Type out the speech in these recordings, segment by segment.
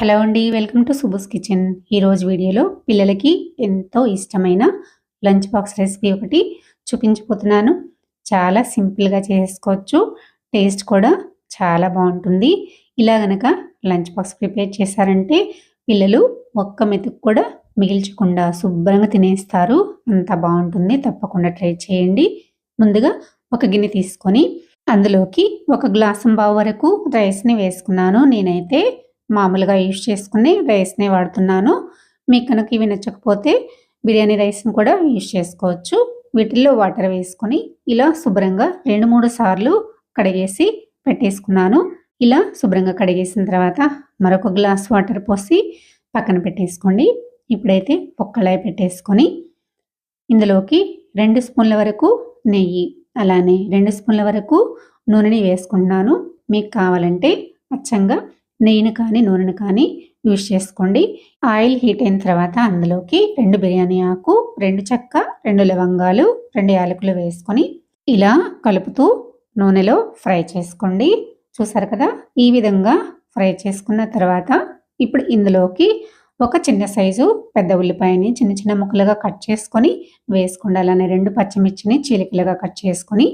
Hello అండి welcome to సుబుస్ kitchen. ఈరోజు వీడియోలో పిల్లలకి ఎంతో ఇష్టమైన లంచ్ బాక్స్ రెసిపీ ఒకటి చూపించబోతున్నాను. చాలా సింపుల్గా చేసుకోవచ్చు. టేస్ట్ కూడా చాలా బాగుంటుంది. ఇలా గనక లంచ్ బాక్స్ ప్రిపేర్ చేశారంటే పిల్లలు ఒక్క మెతుకు కూడా మిగిల్చకుండా శుభ్రంగా తినేస్తారు. అంత బాగుంటుంది. తప్పకుండా ట్రై చేయండి. ముందుగా ఒక గిన్నె తీసుకొని అందులోకి ఒక గ్లాసం బావు వరకు రైస్ని వేసుకున్నాను. నేనైతే మామూలుగా యూజ్ చేసుకుని రైస్నే వాడుతున్నాను. మీకు కనుక ఇవి నచ్చకపోతే బిర్యానీ రైస్ని కూడా యూజ్ చేసుకోవచ్చు. వీటిల్లో వాటర్ వేసుకొని ఇలా శుభ్రంగా రెండు మూడు సార్లు కడిగేసి పెట్టేసుకున్నాను. ఇలా శుభ్రంగా కడిగేసిన తర్వాత మరొక గ్లాస్ వాటర్ పోసి పక్కన పెట్టేసుకోండి. ఇప్పుడైతే పొక్కలాయ పెట్టేసుకొని ఇందులోకి రెండు స్పూన్ల వరకు నెయ్యి అలానే రెండు స్పూన్ల వరకు నూనెని వేసుకుంటున్నాను. మీకు కావాలంటే అచ్చంగా నెయ్యిని కానీ నూనెను కానీ యూజ్ చేసుకోండి. ఆయిల్ హీట్ అయిన తర్వాత అందులోకి రెండు బిర్యానీ ఆకు రెండు చెక్క రెండు లవంగాలు రెండు యాలకులు వేసుకొని ఇలా కలుపుతూ నూనెలో ఫ్రై చేసుకోండి. చూసారు కదా? ఈ విధంగా ఫ్రై చేసుకున్న తర్వాత ఇప్పుడు ఇందులోకి ఒక చిన్న సైజు పెద్ద ఉల్లిపాయని చిన్న చిన్న ముక్కలుగా కట్ చేసుకొని వేసుకోండి. అలానే రెండు పచ్చిమిర్చిని చీలికలుగా కట్ చేసుకొని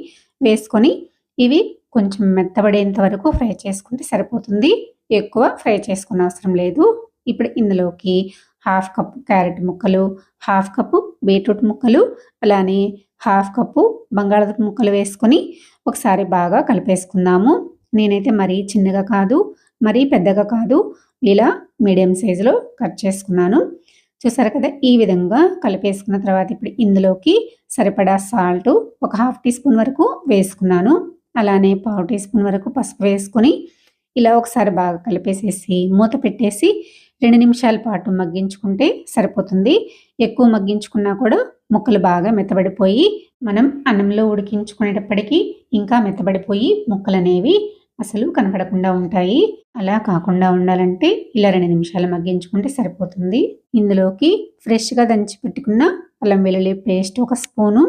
వేసుకొని ఇవి కొంచెం మెత్తబడేంత వరకు ఫ్రై చేసుకుంటే సరిపోతుంది. ఎక్కువ ఫ్రై చేసుకున్న అవసరం లేదు. ఇప్పుడు ఇందులోకి హాఫ్ కప్పు క్యారెట్ ముక్కలు హాఫ్ కప్పు బీట్రూట్ ముక్కలు అలానే హాఫ్ కప్పు బంగాళదుంప ముక్కలు వేసుకొని ఒకసారి బాగా కలిపేసుకుందాము. నేనైతే మరీ చిన్నగా కాదు మరీ పెద్దగా కాదు ఇలా మీడియం సైజులో కట్ చేసుకున్నాను. చూసారు కదా ఈ విధంగా కలిపేసుకున్న తర్వాత ఇప్పుడు ఇందులోకి సరిపడా సాల్ట్ ఒక హాఫ్ టీ స్పూన్ వరకు వేసుకున్నాను. అలానే పావు టీ స్పూన్ వరకు పసుపు వేసుకొని ఇలా ఒకసారి బాగా కలిపేసేసి మూత పెట్టేసి రెండు నిమిషాల పాటు మగ్గించుకుంటే సరిపోతుంది. ఎక్కువ మగ్గించుకున్నా కూడా ముక్కలు బాగా మెత్తబడిపోయి మనం అన్నంలో ఉడికించుకునేటప్పటికీ ఇంకా మెత్తబడిపోయి ముక్కలు అనేవి అసలు కనపడకుండా ఉంటాయి. అలా కాకుండా ఉండాలంటే ఇలా రెండు నిమిషాలు మగ్గించుకుంటే సరిపోతుంది. ఇందులోకి ఫ్రెష్గా దంచి పెట్టుకున్న అల్లం వెల్లుల్లి పేస్ట్ ఒక స్పూను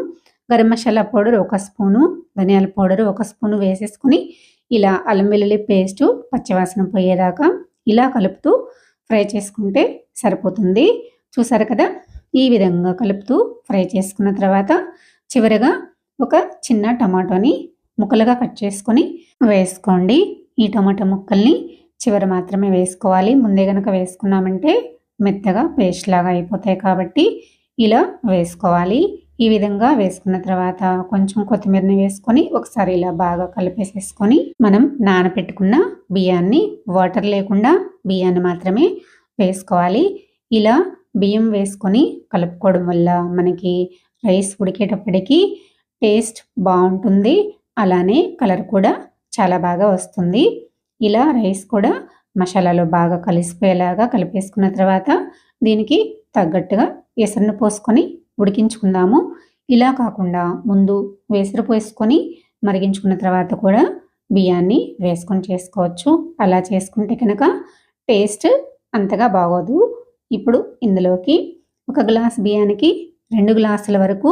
గరం మసాలా పౌడర్ ఒక స్పూను ధనియాల పౌడర్ ఒక స్పూను వేసేసుకుని ఇలా అల్లం వెల్లుల్లి పేస్టు పచ్చివాసన పోయేదాకా ఇలా కలుపుతూ ఫ్రై చేసుకుంటే సరిపోతుంది. చూసారు కదా? ఈ విధంగా కలుపుతూ ఫ్రై చేసుకున్న తర్వాత చివరిగా ఒక చిన్న టమాటోని ముక్కలుగా కట్ చేసుకొని వేసుకోండి. ఈ టమాటో ముక్కల్ని చివర మాత్రమే వేసుకోవాలి. ముందే కనుక వేసుకున్నామంటే మెత్తగా పేస్ట్ లాగా అయిపోతాయి కాబట్టి ఇలా వేసుకోవాలి. ఈ విధంగా వేసుకున్న తర్వాత కొంచెం కొత్తిమీరని వేసుకొని ఒకసారి ఇలా బాగా కలిపేసేసుకొని మనం నానబెట్టుకున్న బియ్యాన్ని వాటర్ లేకుండా బియ్యాన్ని మాత్రమే వేసుకోవాలి. ఇలా బియ్యం వేసుకొని కలుపుకోవడం వల్ల మనకి రైస్ ఉడికేటప్పటికి టేస్ట్ బాగుంటుంది. అలానే కలర్ కూడా చాలా బాగా వస్తుంది. ఇలా రైస్ కూడా మసాలాలో బాగా కలిసిపోయేలాగా కలిపేసుకున్న తర్వాత దీనికి తగ్గట్టుగా ఎసరును పోసుకొని ఉడికించుకుందాము. ఇలా కాకుండా ముందు వేసరు పోసుకొని మరిగించుకున్న తర్వాత కూడా బియ్యాన్ని వేసుకొని చేసుకోవచ్చు. అలా చేసుకుంటే కనుక టేస్ట్ అంతగా బాగోదు. ఇప్పుడు ఇందులోకి ఒక గ్లాస్ బియ్యానికి రెండు గ్లాసుల వరకు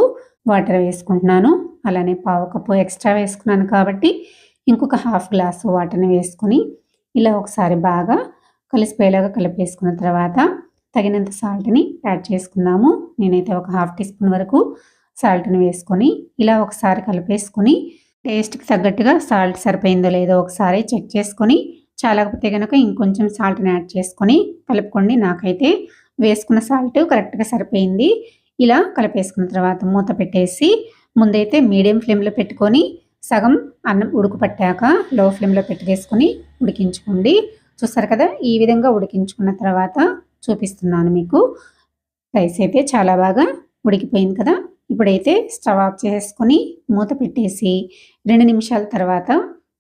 వాటర్ వేసుకుంటున్నాను. అలానే పావు కప్పు ఎక్స్ట్రా వేసుకున్నాను కాబట్టి ఇంకొక హాఫ్ గ్లాసు వాటర్ని వేసుకొని ఇలా ఒకసారి బాగా కలిసిపోయేలాగా కలిపేసుకున్న తర్వాత తగినంత సాల్ట్ని యాడ్ చేసుకుందాము. నేనైతే ఒక హాఫ్ టీ స్పూన్ వరకు సాల్ట్ని వేసుకొని ఇలా ఒకసారి కలిపేసుకొని టేస్ట్కి తగ్గట్టుగా సాల్ట్ సరిపోయిందో లేదో ఒకసారి చెక్ చేసుకొని చాలకపోతే కనుక ఇంకొంచెం సాల్ట్ని యాడ్ చేసుకొని కలుపుకోండి. నాకైతే వేసుకున్న సాల్ట్ కరెక్ట్గా సరిపోయింది. ఇలా కలిపేసుకున్న తర్వాత మూత పెట్టేసి ముందైతే మీడియం ఫ్లేమ్లో పెట్టుకొని సగం అన్నం ఉడుకుపట్టాక లో ఫ్లేమ్లో పెట్టేసుకొని ఉడికించుకోండి. చూస్తారు కదా? ఈ విధంగా ఉడికించుకున్న తర్వాత చూపిస్తున్నాను మీకు. రైస్ అయితే చాలా బాగా ఉడికిపోయింది కదా. ఇప్పుడైతే స్టవ్ ఆఫ్ చేసుకొని మూత పెట్టేసి రెండు నిమిషాల తర్వాత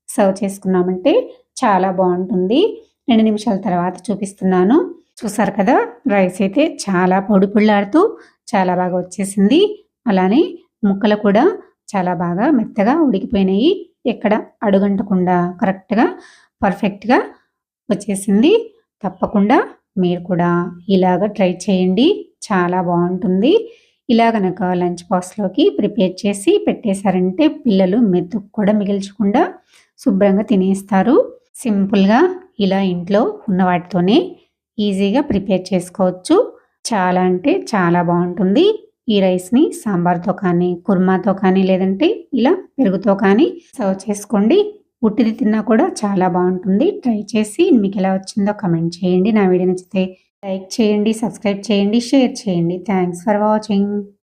సర్వ్ చేసుకున్నామంటే చాలా బాగుంటుంది. రెండు నిమిషాల తర్వాత చూపిస్తున్నాను. చూసారు కదా రైస్ అయితే చాలా పొడి పుళ్ళాడుతూ చాలా బాగా వచ్చేసింది. అలానే ముక్కలు కూడా చాలా బాగా మెత్తగా ఉడికిపోయినాయి. ఎక్కడ అడుగంటకుండా కరెక్ట్గా పర్ఫెక్ట్గా వచ్చేసింది. తప్పకుండా మీరు కూడా ఇలాగ ట్రై చేయండి. చాలా బాగుంటుంది. ఇలా కనుక లంచ్ బాక్స్లోకి ప్రిపేర్ చేసి పెట్టేశారంటే పిల్లలు మెతుకు కూడా మిగిల్చకుండా శుభ్రంగా తినేస్తారు. సింపుల్గా ఇలా ఇంట్లో ఉన్న వాటితోనే ఈజీగా ప్రిపేర్ చేసుకోవచ్చు. చాలా అంటే చాలా బాగుంటుంది. ఈ రైస్ని సాంబార్తో కానీ కుర్మాతో కానీ లేదంటే ఇలా పెరుగుతో కానీ సర్వ్ చేసుకోండి. ఉట్టిది తిన్నా కూడా చాలా బాగుంటుంది. ట్రై చేసి మీకు ఎలా వచ్చిందో కమెంట్ చేయండి. నా వీడియో నచ్చితే లైక్ చేయండి సబ్స్క్రైబ్ చేయండి షేర్ చేయండి. Thanks for watching